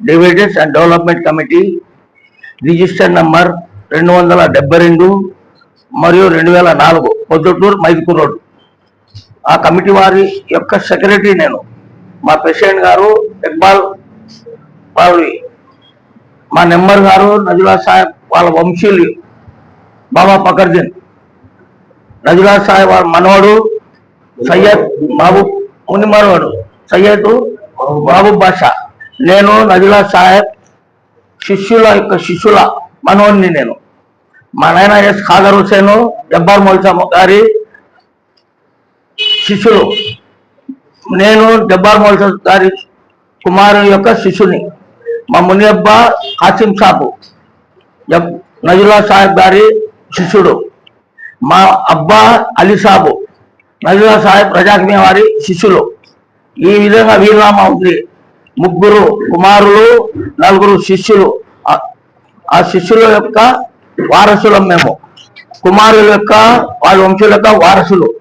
Divisions and development committee register number రెండు వందల డెబ్బై రెండు మరియు రెండు వేల నాలుగు పొద్దుటూరు మైదుకూరు రోడ్ ఆ కమిటీ వారి యొక్క సెక్రటరీ నేను. మా ప్రెసిడెంట్ గారు ఇక్బాల్ పాల్వి మా నెంబర్ గారు నజులా సాహెబ్ వాళ్ళ వంశీయులు బాబా పకర్జన్ నజులా సాహెబ్ వాళ్ళ మనవడు సయ్యద్ బాబు ముని మనవడు సయ్యద్ బాబు బాషా. నేను నజులా సాహెబ్ శిష్యుల యొక్క శిష్యుల మనోడిని నేను. మా నాయన ఎస్ ఖాదర్ హుసేను జబ్బార్ మౌల్సా గారి శిష్యులు. నేను జబ్బార్ మౌల్సా గారి కుమారుని యొక్క శిష్యుని. మా మునియబ్బ కాసిం సాబు జబ్ సాహెబ్ గారి శిష్యుడు. మా అబ్బా అలీ సాబు నజుల్లా సాహెబ్ ప్రజాకమ్య వారి శిష్యులు. ఈ విధంగా వీరనామా ఉంది. ముగ్గురు కుమారులు నలుగురు శిష్యులు. ఆ- శిష్యుల యొక్క వారసులం మేము. కుమారుల యొక్క వాళ్ళ వంశుల యొక్క వారసులు.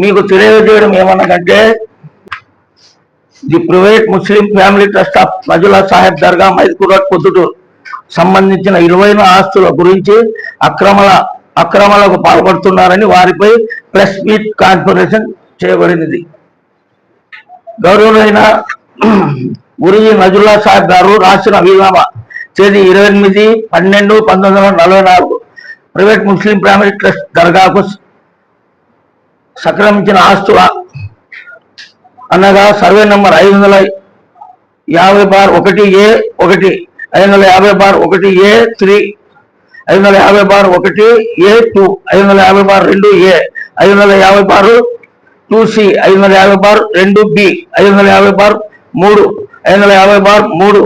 మీకు తెలియజేయడం ఏమన్నదంటే the private Muslim family trust of Nazula Saheb Dargah Mydukur Proddatur. సంబంధించిన ఇరువైన ఆస్తుల గురించి అక్రమల అక్రమాలకు పాల్పడుతున్నారని వారిపై ప్రెస్ మీట్ కాన్ఫరెన్స్ చేయబడినది. గౌరవులైన గురుజీ నజుల్లా సాహెబ్ గారు రాసిన వీలునామా తేదీ ఇరవై ఎనిమిది పన్నెండు పంతొమ్మిది వందల నలభై నాలుగు. ప్రైవేట్ ముస్లిం ప్రైమరీ ట్రస్ట్ దర్గాకు సక్రమించిన ఆస్తుల అనగా సర్వే నంబర్ ఐదు వందల యాభై బార్ ఒకటి ఏ ఒకటి ఐదు వందల యాభై బార్ ఒకటి ఏ త్రీ ఐదు వందల యాభై బార్ ఒకటి ఏ టూ ఐదు వందల యాభై బార్ రెండు ఏ ఐదు వందల యాభై బారు టూ సి ఐదు వందల యాభై బార్ రెండు బి ఐదు వందల యాభై బార్ మూడు ఐదు వందల యాభై బార్ మూడు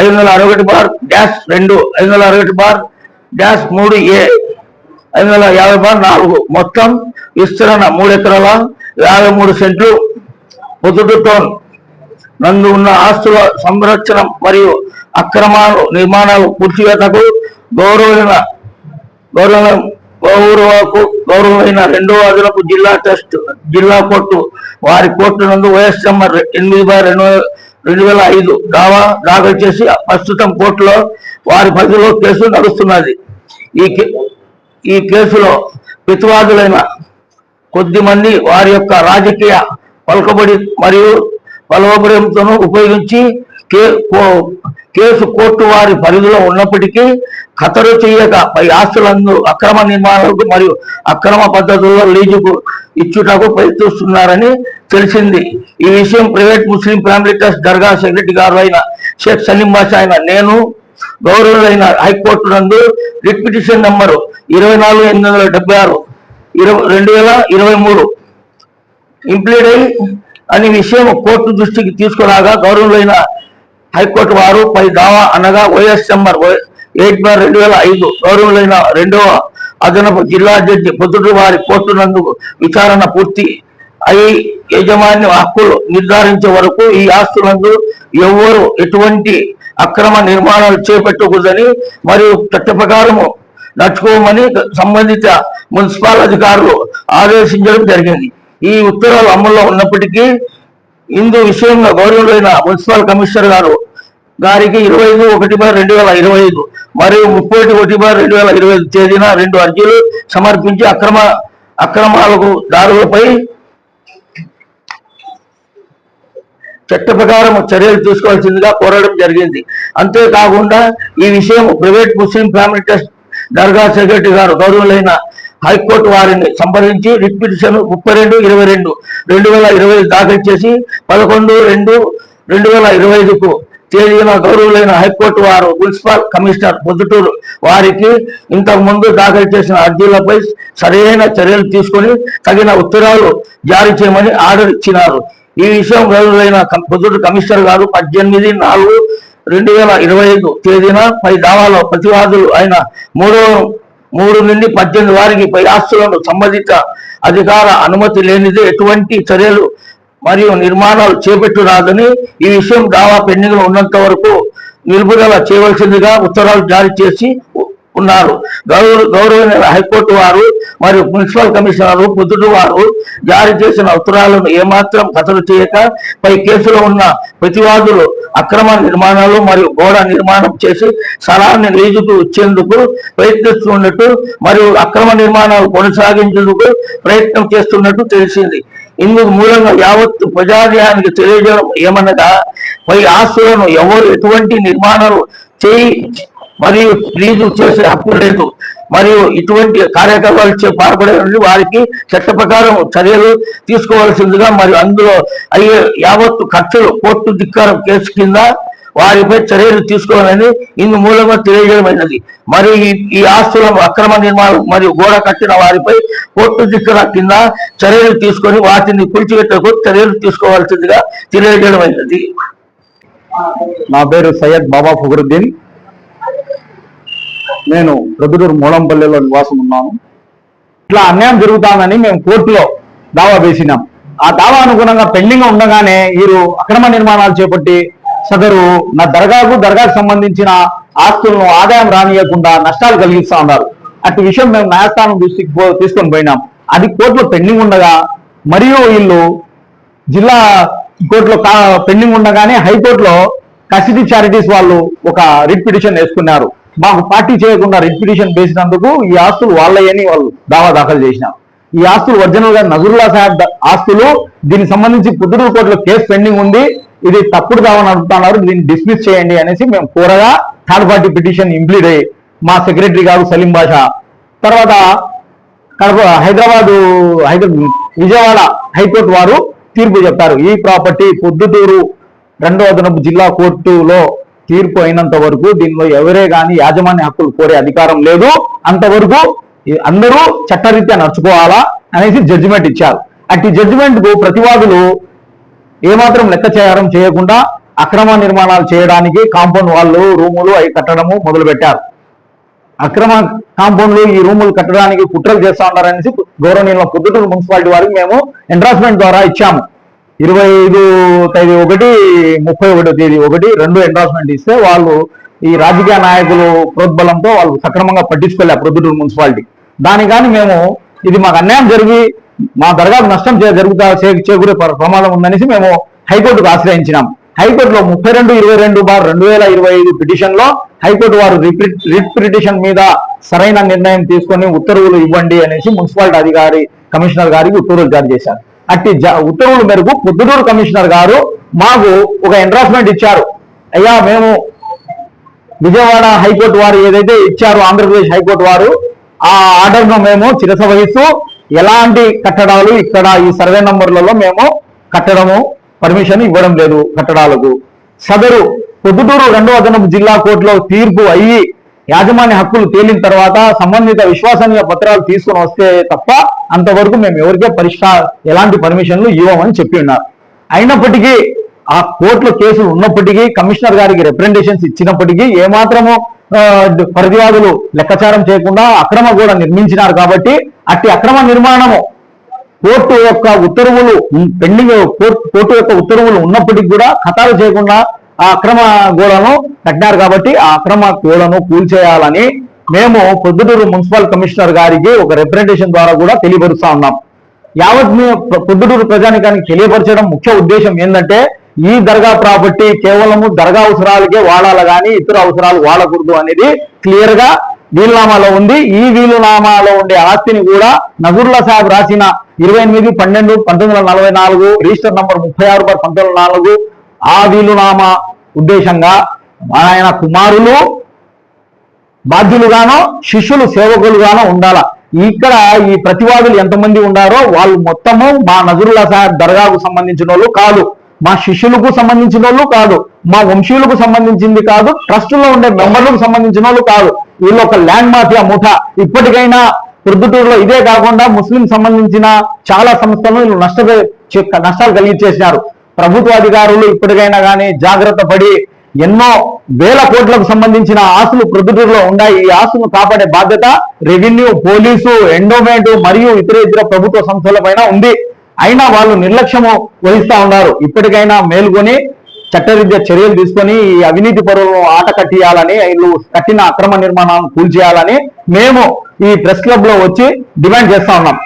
ఐదు వందల అరవై ఒకటి బార్ డాష్ రెండు ఐదు వందల అరవై ఒకటి బార్ డాష్ మూడు ఏ ఐదు వందల యాభై బార్ నాలుగు. మొత్తం విస్తరణ మూడు ఎకరాల యాభై మూడు సెంట్లు పొద్దుటూ టోన్. నందు ఉన్న ఆస్తుల సంరక్షణ మరియు అక్రమాలు నిర్మాణాలు పూర్తివేతకు గౌరవ గౌరవ గౌరవకు గౌరవమైన రెండవ అదనపు జిల్లా టెస్ట్ జిల్లా కోర్టు. వారి కోర్టు నందు వైఎస్ నెంబర్ ఎనిమిది బై రెండు రెండు వేల ఐదు దావా దాఖలు చేసి ప్రస్తుతం కోర్టులో వారి పరిధిలో కేసు నడుస్తున్నది. ఈ కే- ఈ కేసులో ప్రతివాదులైన కొద్ది మంది వారి యొక్క రాజకీయ పలుకబడి మరియు బలవబడంతోనూ ఉపయోగించి కే కో- కేసు కోర్టు వారి పరిధిలో ఉన్నప్పటికీ ఖతరు చేయక పై ఆస్తులందు అక్రమ నిర్మాణాలకు మరియు అక్రమ పద్ధతుల్లో లీజుకు ఇచ్చుటకు ప్రయత్నిస్తున్నారని తెలిసింది. ఈ విషయం private Muslim family trust dargah secretary గారు అయిన షేక్ సలీం బాషా అయిన నేను గౌరవులైన హైకోర్టు నందు రిట్ పిటిషన్ నంబరు ఇరవై నాలుగు ఎనిమిది వందల డెబ్బై ఆరు ఇరవై రెండు వేల ఇరవై మూడు ఇంప్లీడ్ అయి అనే విషయం కోర్టు దృష్టికి తీసుకురాగా గౌరవులైన హైకోర్టు వారు పై దావా అనగా వైఎస్ నెంబర్ ఎయిట్ బార్ రెండు వేల ఐదు గౌరవులైన రెండవ అదనపు జిల్లా జడ్జి పొద్దుటి వారి కోర్టు నందు విచారణ పూర్తి అయి యజమాని హక్కులు నిర్ధారించే వరకు ఈ ఆస్తులందు ఎవ్వరు ఎటువంటి అక్రమ నిర్మాణాలు చేపట్టకూడదని మరియు చట్ట ప్రకారము నడుచుకోమని సంబంధిత మున్సిపల్ అధికారులు ఆదేశించడం జరిగింది. ఈ ఉత్తర్వులు అమల్లో ఉన్నప్పటికీ ఇందు విషయంలో గౌరవులైన మున్సిపల్ కమిషనర్ గారు గారికి ఇరవై ఐదు ఒకటి బార్ రెండు వేల ఇరవై ఐదు మరియు ముప్పై ఒకటి బార్ రెండు వేల ఇరవై ఐదు తేదీన రెండు అర్జీలు సమర్పించి అక్రమ అక్రమాలకు దారులపై చట్ట ప్రకారం చర్యలు తీసుకోవాల్సిందిగా కోరడం జరిగింది. అంతేకాకుండా ఈ విషయం private Muslim family trust dargah secretary గారు గౌరవులైన హైకోర్టు వారిని సంప్రదించి రిట్ పిటిషన్ ముప్పై రెండు ఇరవై రెండు రెండు వేల ఇరవై ఐదు దాఖలు చేసి పదకొండు రెండు రెండు వేల ఇరవై ఐదుకు తేదీన గౌరవులైన హైకోర్టు వారు మున్సిపల్ కమిషనర్ పొద్దుటూరు వారికి ఇంతకు ముందు దాఖలు చేసిన అర్జీలపై సరైన చర్యలు తీసుకొని తగిన ఉత్తరాలు జారీ చేయమని ఆర్డర్ ఇచ్చినారు. ఈ విషయం గౌరవులైన కం- పొద్దుటూరు కమిషనర్ గారు పద్దెనిమిది నాలుగు రెండు వేల ఇరవై ఐదు తేదీన పై దావాలో ప్రతివాదులు అయిన మూడో మూడు నుండి పద్దెనిమిది వారికి పై ఆస్తులను సంబంధిత అధికార అనుమతి లేనిదే ఎటువంటి చర్యలు మరియు నిర్మాణాలు చేపట్టురాదని ఈ విషయం దావా పెండింగ్లో ఉన్నంత వరకు నిలుపుదల చేయవలసిందిగా ఉత్తర్వులు జారీ చేసి ఉన్నారు. గౌరవ గౌరవనీయ హైకోర్టు వారు మరియు మున్సిపల్ కమిషనర్ పొద్దుటూరు వారు జారీ చేసిన ఉత్తరాలను ఏమాత్రం కథలు చేయక పై కేసులో ఉన్న ప్రతివాదులు అక్రమ నిర్మాణాలు మరియు గోడ నిర్మాణం చేసి స్థలాన్ని లీజుకు ఇచ్చేందుకు ప్రయత్నిస్తున్నట్టు మరియు అక్రమ నిర్మాణాలు కొనసాగించేందుకు ప్రయత్నం చేస్తున్నట్టు తెలిసింది. ఇందుకు మూలంగా యావత్ ప్రజాధ్యానికి తెలియజేయడం ఏమనగా పై ఆస్తులను ఎవరు ఎటువంటి నిర్మాణాలు చేయి మరియు లీజు చేసే హక్కు లేదు. మరియు ఇటువంటి కార్యకలాపాలు పాల్పడే వారికి చట్ట ప్రకారం చర్యలు తీసుకోవాల్సిందిగా మరియు అందులో అయ్యే యావత్తు ఖర్చులు కోర్టు ధిక్కారం కేసు కింద వారిపై చర్యలు తీసుకోవాలని ఇందు మూలంగా తెలియజేయమైనది మరి ఈ- ఆస్తుల అక్రమ నిర్మాణం మరియు గోడ కట్టిన వారిపై కోర్టు దిక్కుల కింద చర్యలు తీసుకొని వాటిని కూల్చివేటకు చర్యలు తీసుకోవాల్సిందిగా తెలియజేయమైనది నా పేరు సయ్యద్ బాబా ఫుగరుద్దీన్ నేను ప్రొద్దుటూరు మూలంపల్లిలో నివాసం ఉన్నాను. ఇట్లా అన్యాయం జరుగుతానని మేము కోర్టులో దావా వేసినాం. ఆ దావా అనుగుణంగా పెండింగ్ ఉండగానే వీరు అక్రమ నిర్మాణాలు చేపట్టి సదరు నా దర్గాకు దర్గాకు సంబంధించిన ఆస్తులను ఆదాయం రానియకుండా నష్టాలు కలిగిస్తా ఉన్నారు. అటు విషయం మేము న్యాయస్థానం దృష్టికి తీసుకొని పోయినాం. అది కోర్టులో పెండింగ్ ఉండగా మరియు వీళ్ళు జిల్లా కోర్టులో పెండింగ్ ఉండగానే హైకోర్టులో కసిటీ చారిటీస్ వాళ్ళు ఒక రిట్ పిటిషన్ వేసుకున్నారు. మాకు పార్టీ చేయకుండా రిట్ పిటిషన్ వేసినందుకు ఈ ఆస్తులు వాళ్ళయని వాళ్ళు దావా దాఖలు చేసినారు ఈ ఆస్తులు ఒరిజినల్గా నజరుల్లా సాహెబ్ ఆస్తులు దీనికి సంబంధించి పుత్తూరు కోర్టులో కేసు పెండింగ్ ఉంది. ఇది తప్పుడు దావా నడుపుతున్నారు దీన్ని డిస్మిస్ చేయండి అనేసి మేము కోరగా థర్డ్ పార్టీ పిటిషన్ ఇంప్లీడ్ అయ్యి మా సెక్రటరీ గారు సలీం బాషా. తర్వాత కడప హైదరాబాదు హైదరాబాద్ విజయవాడ హైకోర్టు వారు తీర్పు చెప్పారు. ఈ ప్రాపర్టీ పొద్దుటూరు రెండో అదనపు జిల్లా కోర్టులో తీర్పు అయినంత వరకు దీనిలో ఎవరే కానీ యాజమాన్య హక్కులు కోరే అధికారం లేదు. అంతవరకు అందరూ చట్టరీత్యా నడుచుకోవాలా అనేసి జడ్జిమెంట్ ఇచ్చారు. అట్టి జడ్జిమెంట్కు ప్రతివాదులు ఏమాత్రం లెక్క చేయడం చేయకుండా అక్రమ నిర్మాణాలు చేయడానికి కాంపౌండ్ వాళ్ళు రూములు అవి కట్టడము మొదలుపెట్టారు. అక్రమ కాంపౌండ్లు ఈ రూములు కట్టడానికి కుట్రలు చేస్తా ఉన్నారనేసి గౌరవనీయుల పొద్దుటూరు మున్సిపాలిటీ వారికి మేము ఎండ్రాస్మెంట్ ద్వారా ఇచ్చాము. ఇరవై ఐదు తేదీ ఒకటి ముప్పై ఒకటో తేదీ ఒకటి రెండు ఎండ్రాస్మెంట్ ఇస్తే వాళ్ళు ఈ రాజకీయ నాయకులు ప్రోద్బలంతో వాళ్ళు సక్రమంగా పట్టించుకోలే ప్రొద్దుటూరు మున్సిపాలిటీ. దాని కానీ మేము ఇది మాకు అన్యాయం జరిగి మా దర్గాకు నష్టం జరుగుతా చేకూరే ప్రమాదం ఉందనేసి మేము హైకోర్టుకు ఆశ్రయించినాం. హైకోర్టులో ముప్పై రెండు ఇరవై రెండు బార్ రెండు వేల ఇరవై ఐదు పిటిషన్లో హైకోర్టు వారు రిట్ రిట్ పిటిషన్ మీద సరైన నిర్ణయం తీసుకొని ఉత్తర్వులు ఇవ్వండి అనేసి మున్సిపాలిటీ అధికారి కమిషనర్ గారికి ఉత్తర్వులు జారీ చేశారు. అట్టి ఉత్తర్వుల మేరకు పొద్దుటూరు కమిషనర్ గారు మాకు ఒక ఎండ్రాస్మెంట్ ఇచ్చారు. అయ్యా మేము విజయవాడ హైకోర్టు వారు ఏదైతే ఇచ్చారో ఆంధ్రప్రదేశ్ హైకోర్టు వారు ఆ ఆర్డర్ను మేము చిరస వహిస్తూ ఎలాంటి కట్టడాలు ఇక్కడ ఈ సర్వే నంబర్లలో మేము కట్టడము పర్మిషన్ ఇవ్వడం లేదు కట్టడాలకు. సదరు పొద్దుటూరు రెండవ అదనపు జిల్లా కోర్టులో తీర్పు అయ్యి యాజమాన్య హక్కులు తేలిన తర్వాత సంబంధిత విశ్వసనీయ పత్రాలు తీసుకొని వస్తే తప్ప అంతవరకు మేము ఎవరికే పరిష్కార ఎలాంటి పర్మిషన్లు ఇవ్వమని చెప్పి ఉన్నారు. అయినప్పటికీ ఆ కోర్టులో కేసు ఉన్నప్పటికీ కమిషనర్ గారికి రిప్రజెంటేషన్స్ ఇచ్చినప్పటికీ ఏమాత్రము ప్రతివాదులు లెక్కచారం చేయకుండా అక్రమ కూడా నిర్మించినారు కాబట్టి అట్టి అక్రమ నిర్మాణము కోర్టు యొక్క ఉత్తర్వులు పెండింగ్ కోర్టు యొక్క ఉత్తర్వులు ఉన్నప్పటికీ కూడా ఖతాలు చేయకుండా ఆ అక్రమ గోడను కట్టినారు కాబట్టి ఆ అక్రమ గోడను కూల్చేయాలని మేము పొద్దుటూరు మున్సిపల్ కమిషనర్ గారికి ఒక రిప్రజెంటేషన్ ద్వారా కూడా తెలియపరుస్తా ఉన్నాం. యావత్ పొద్దుటూరు ప్రజానికానికి తెలియపరచడం ముఖ్య ఉద్దేశం ఏంటంటే ఈ దర్గా ప్రాపర్టీ కేవలము దర్గా అవసరాలకే వాడాలి కానీ ఇతర అవసరాలు వాడకూడదు అనేది క్లియర్గా వీలునామాలో ఉంది. ఈ వీలునామాలో ఉండే ఆస్తిని కూడా నజరుల్లా సాహెబ్ రాసిన ఇరవై ఎనిమిది పన్నెండు పంతొమ్మిది వందల నలభై నాలుగు రిజిస్టర్ నంబర్ ముప్పై ఆరు బార్ పంతొమ్మిది వందల నాలుగు ఆ వీలునామా ఉద్దేశంగా ఆయన కుమారులు బాధ్యులుగానో శిష్యులు సేవకులుగానో ఉండాల. ఇక్కడ ఈ ప్రతివాదులు ఎంతమంది ఉండారో వాళ్ళు మొత్తము మా నజరుల్లా సాహెబ్ దర్గాకు సంబంధించిన వాళ్ళు కాదు. మా శిష్యులకు సంబంధించిన వాళ్ళు కాదు మా వంశీయులకు సంబంధించింది కాదు ట్రస్ట్లో ఉండే మెంబర్లకు సంబంధించిన వాళ్ళు కాదు. వీళ్ళు ఒక ల్యాండ్ మాఫియా ముఠ. ఇప్పటికైనా ప్రొద్దుటూరులో ఇదే కాకుండా ముస్లిం సంబంధించిన చాలా సంస్థలను వీళ్ళు నష్ట నష్టాలు కలిగించేసినారు. ప్రభుత్వ అధికారులు ఇప్పటికైనా కానీ జాగ్రత్త పడి ఎన్నో వేల కోట్లకు సంబంధించిన ఆస్తులు ప్రొద్దుటూరులో ఉన్నాయి. ఈ ఆస్తులను కాపాడే బాధ్యత రెవెన్యూ పోలీసు ఎండోమెంట్ మరియు ఇతర ఇతర ప్రభుత్వ సంస్థల పైన ఉంది. అయినా వాళ్ళు నిర్లక్ష్యము వహిస్తా ఉన్నారు. ఇప్పటికైనా మేల్కొని చట్టరీత్యా చర్యలు తీసుకొని ఈ అవినీతి పరులను ఆట కట్టియాలని వీళ్ళు కట్టిన అక్రమ నిర్మాణాలను కూల్చేయాలని మేము ఈ ప్రెస్ క్లబ్లో వచ్చి డిమాండ్ చేస్తా ఉన్నాం.